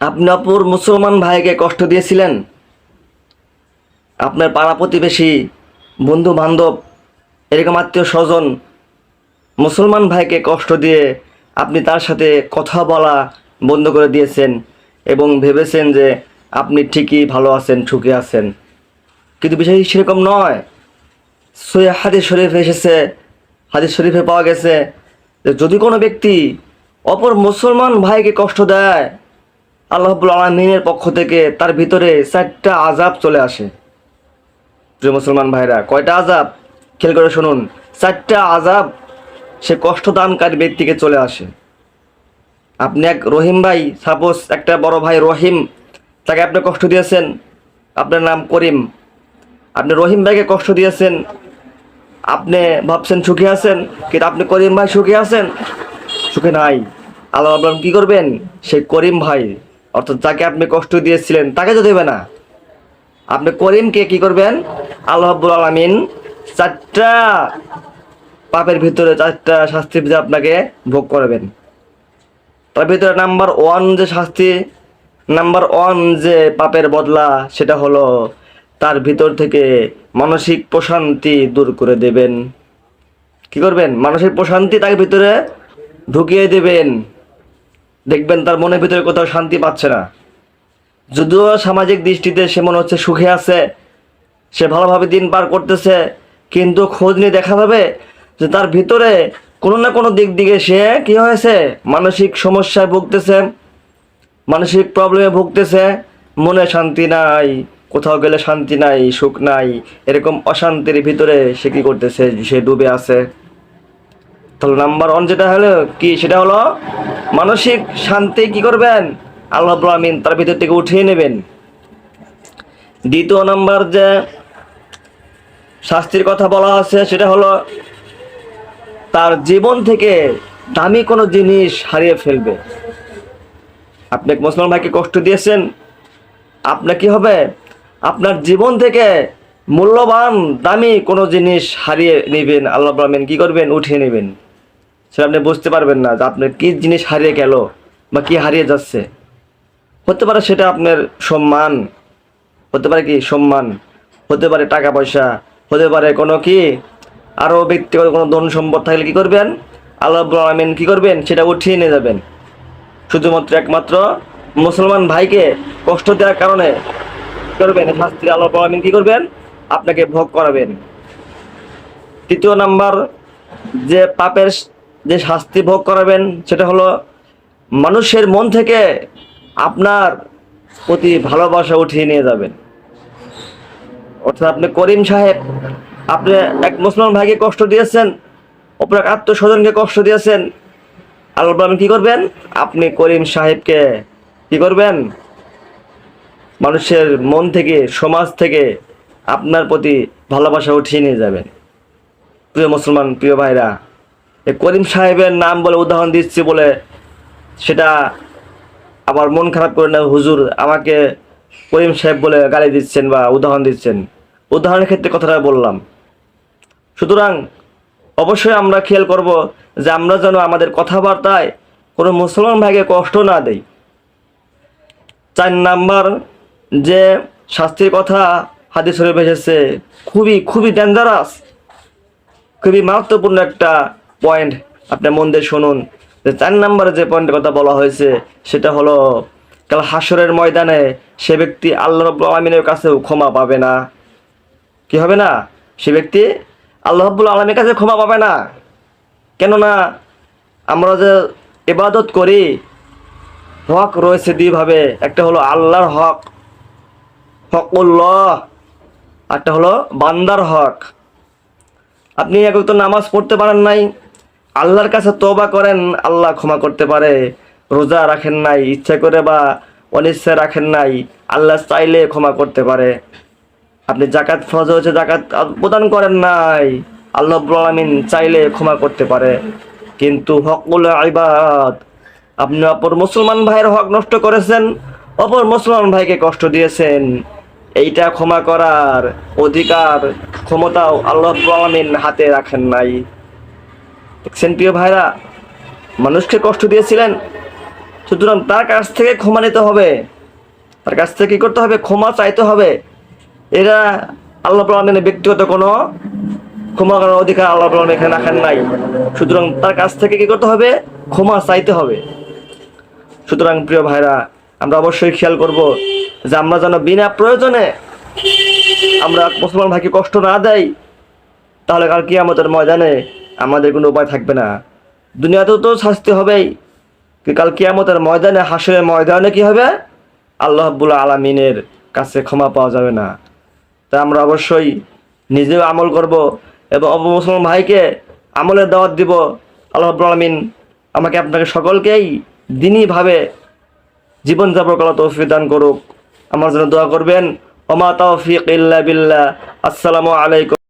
আপনি অপর মুসলমান ভাইকে কষ্ট দিয়েছিলেন? আপনার পাড়া প্রতিবেশী বন্ধু বান্ধব এরকম আত্মীয় স্বজন মুসলমান ভাইকে কষ্ট দিয়ে আপনি তার সাথে কথা বলা বন্ধ করে দিয়েছেন এবং ভেবেছেন যে আপনি ঠিকই ভালো আছেন, সুখে আছেন। কিন্তু বিষয় সেরকম নয়। সই হাদিস শরীফ এসেছে, হাদিস শরীফে পাওয়া গেছে যে যদি কোনো ব্যক্তি অপর মুসলমান ভাইকে কষ্ট দেয় আল্লাহবুল আলমিনের পক্ষ থেকে তার ভিতরে চারটা আজাব চলে আসে। প্রিয় মুসলমান ভাইরা, কয়টা আজাব খেয়াল করে শুনুন, চারটা আজাব সে কষ্টদানকারী ব্যক্তিকে চলে আসে। আপনি এক রহিম ভাই সাপোজ একটা বড় ভাই রহিম, তাকে আপনি কষ্ট দিয়েছেন, আপনার নাম করিম। আপনি রহিম ভাইকে কষ্ট দিয়েছেন, আপনি ভাবছেন সুখী আছেন, কিন্তু আপনি করিম ভাই সুখী আছেন? সুখে নাই। আল্লাহ আব্রাম কী করবেন? সেই করিম ভাই অর্থাৎ যাকে আপনি কষ্ট দিয়েছিলেন, তাকে তো দেবে না। আপনি করিমকে কি করবেন? আল্লাহ আব্বুল আলমিন চারটা পাপের ভিতরে চারটা শাস্তি আপনাকে ভোগ করবেন। তার ভিতরে নাম্বার ওয়ান যে শাস্তি, নাম্বার ওয়ান যে পাপের বদলা, সেটা হলো তার ভিতর থেকে মানসিক প্রশান্তি দূর করে দেবেন। কি করবেন? মানসিক প্রশান্তি তার ভিতরে ঢুকিয়ে দেবেন। দেখবেন তার মনের ভিতরে কোথাও শান্তি পাচ্ছে না। যদিও সামাজিক দৃষ্টিতে সে মনে হচ্ছে সুখে আছে, সে ভালোভাবে দিন পার করতেছে, কিন্তু খোঁজ নিয়ে দেখা যাবে যে তার ভিতরে কোনো না কোনো দিক দিকে সে কি হয়েছে? মানসিক সমস্যায় ভুগতেছে, মানসিক প্রবলেমে ভুগতেছে, মনে শান্তি নাই, কোথাও গেলে শান্তি নাই, সুখ নাই, এরকম অশান্তির ভিতরে সে কি করতেছে? সে ডুবে আছে। তাহলে নাম্বার ওয়ান যেটা হলো কি? সেটা হলো মানসিক শান্তি কি করবেন? আল্লাহ আমিন তার ভিতর থেকে উঠিয়ে নেবেন। দ্বিতীয় নাম্বার যে শাস্তির কথা বলা আছে, সেটা হলো তার জীবন থেকে দামি কোনো জিনিস হারিয়ে ফেলবে। আপনি এক মুসলমান ভাইকে কষ্ট দিয়েছেন আপনার কি হবে? আপনার জীবন থেকে মূল্যবান, দামি কোনো জিনিস হারিয়ে নেবেন। আল্লাহ আমিন কি করবেন? উঠিয়ে নেবেন। সেটা আপনি বুঝতে পারবেন না যে আপনার কী জিনিস হারিয়ে গেল বা কী হারিয়ে যাচ্ছে। হতে পারে সেটা আপনার সম্মান, হতে পারে কি সম্মান, হতে পারে টাকা পয়সা, হতে পারে কোনো কি আরও ব্যক্তিগত কোনো ধন সম্পদ থাকলে কি করবেন? আল্লাহ আলমিন কি করবেন? সেটা উঠিয়ে নিয়ে যাবেন। শুধুমাত্র একমাত্র মুসলমান ভাইকে কষ্ট দেওয়ার কারণে করবেন? এই শাস্তি আল্লাহ আলমিন কি করবেন? আপনাকে ভোগ করাবেন। তৃতীয় নাম্বার যে পাপের যে শাস্তি ভোগ করাবেন, সেটা হলো মানুষের মন থেকে আপনার প্রতি ভালোবাসা উঠিয়ে নিয়ে যাবেন। অর্থাৎ আপনি করিম সাহেব, আপনি এক মুসলমান ভাইকে কষ্ট দিয়েছেন, অপর এক আত্মস্বজনকে কষ্ট দিয়েছেন। আল্লাহ আপনি কি করবেন? আপনি করিম সাহেবকে কি করবেন? মানুষের মন থেকে, সমাজ থেকে আপনার প্রতি ভালোবাসা উঠিয়ে নিয়ে যাবেন। প্রিয় মুসলমান, প্রিয় ভাইরা করিম সাহেবের নাম বলে উদাহরণ দিচ্ছি বলে সেটা আবার মন খারাপ করে না, হুজুর আমাকে করিম সাহেব বলে গালি দিচ্ছেন বা উদাহরণ দিচ্ছেন। উদাহরণের ক্ষেত্রে কথাটা বললাম। সুতরাং অবশ্যই আমরা খেয়াল করব যে আমরা যেন আমাদের কথাবার্তায় কোনো মুসলমান ভাইকে কষ্ট না দেই। চার নাম্বার যে শাস্তির কথা হাদিস শরীফ এসেছে, খুবই খুবই ডেঞ্জারাস খুবই মারাত্মপূর্ণ একটা পয়েন্ট আপনি মন দিয়ে শুনুন। যে চার নম্বরে যে পয়েন্টের কথা বলা হয়েছে, সেটা হলো, কাল হাসরের ময়দানে সে ব্যক্তি আল্লাহ রব্বুল আলমিনের কাছেও ক্ষমা পাবে না। কি হবে না? সে ব্যক্তি আল্লাহ রব্বুল আলমীর কাছে ক্ষমা পাবে না। কেননা, আমরা যে ইবাদত করি, হক রয়েছে দুইভাবে। একটা হলো আল্লাহর হক হকুল্লাহ একটা হলো বান্দার হক। আপনি এক তো নামাজ পড়তে পারেন নাই আল্লাহর কাছে তোবা করেন, আল্লাহ ক্ষমা করতে পারে। রোজা রাখেন নাই, ইচ্ছা করে বা অনিচ্ছা রাখেন নাই, আল্লাহ চাইলে ক্ষমা করতে পারে। আপনি জাকাত ফরজ হয়েছে জাকাত প্রদান করেন নাই, আল্লাহ আলমিন চাইলে ক্ষমা করতে পারে। কিন্তু হকুল আইবাদ আপনি অপর মুসলমান ভাইয়ের হক নষ্ট করেছেন, অপর মুসলমান ভাইকে কষ্ট দিয়েছেন। এইটা ক্ষমা করার অধিকার, ক্ষমতাও আল্লাহ আলমিন হাতে রাখেন নাই। দেখছেন প্রিয় ভাইরা, মানুষকে কষ্ট দিয়েছিলেন, সুতরাং তার কাছ থেকে ক্ষমা নিতে হবে। তার কাছ থেকে কী করতে হবে? ক্ষমা চাইতে হবে। এরা আল্লাহ প্রলামের ব্যক্তিগত কোনো ক্ষমা করার অধিকার আল্লাহ প্রলাম এখানে রাখেন নাই। সুতরাং তার কাছ থেকে কী করতে হবে? ক্ষমা চাইতে হবে। সুতরাং প্রিয় ভাইরা, আমরা অবশ্যই খেয়াল করব যে আমরা যেন বিনা প্রয়োজনে আমরা মুসলমান ভাইকে কষ্ট না দেয় তাহলে কাল কি আমাদের ময়দানে আমাদের কোনো উপায় থাকবে না। দুনিয়াতেও তো শাস্তি হবেই। কাল কিয়ামতের ময়দানে হাসের ময়দানে কি হবে? আল্লাহ আব্বুল আলমিনের কাছে ক্ষমা পাওয়া যাবে না। তাই আমরা অবশ্যই নিজেও আমল করব এবং অবমুসলমান ভাইকে আমলের দাওয়াত দিব। আল্লাহ আব্বুল আলমিন আমাকে আপনাকে সকলকেই দিনইভাবে জীবনযাপন করা তৌফিক দান করুক। আমার জন্য দোয়া করবেন। ওমা তৌফিক ইল্লা বিল্লাহ। আসসালামু আলাইকুম।